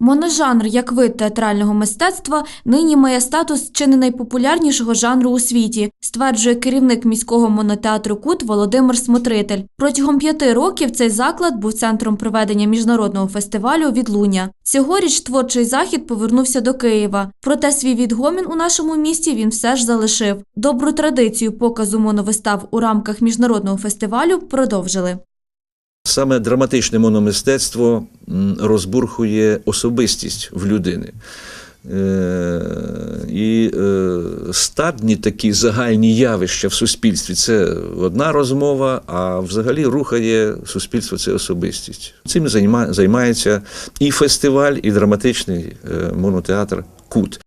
Моножанр як вид театрального мистецтва нині має статус чи не найпопулярнішого жанру у світі, стверджує керівник міського монотеатру Кут Володимир Смотритель. Протягом п'яти років цей заклад був центром проведення міжнародного фестивалю Відлуння. Цьогоріч творчий захід повернувся до Києва. Проте свій відгомін у нашому місті він все ж залишив. Добру традицію показу моновистав у рамках міжнародного фестивалю продовжили. Саме драматичне мономистецтво розбурхує особистість в людини. Е, І е, стадні такі загальні явища в суспільстві це одна розмова, а взагалі рухає суспільство це особистість. Цим займається і фестиваль, і драматичний е, монотеатр Кут.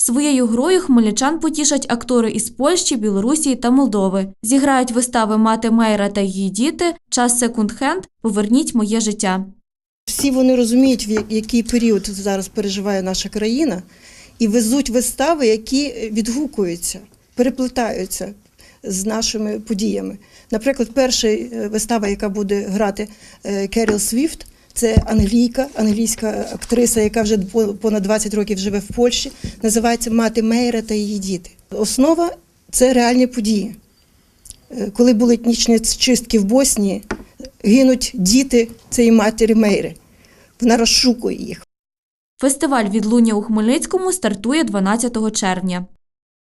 Своєю грою хмельничан потішать актори із Польщі, Білорусі та Молдови. Зіграють вистави Мати Мейра та її діти, час секунд-хенд, поверніть моє життя. Всі вони розуміють, в який період зараз переживає наша країна, і везуть вистави, які відгукуються, переплетаються з нашими подіями. Наприклад, перша е, вистава, яка буде грати е, Керіл Свіфт, це англійка, англійська актриса, яка вже понад 20 років живе в Польщі, називається Мати Мейра та її діти. Основа це реальні події. Е, Коли були етнічні чистки в Боснії, гинуть діти цієї матері Мейри. Вона розшукує їх. Фестиваль відлуння у Хмельницькому стартує 12 червня.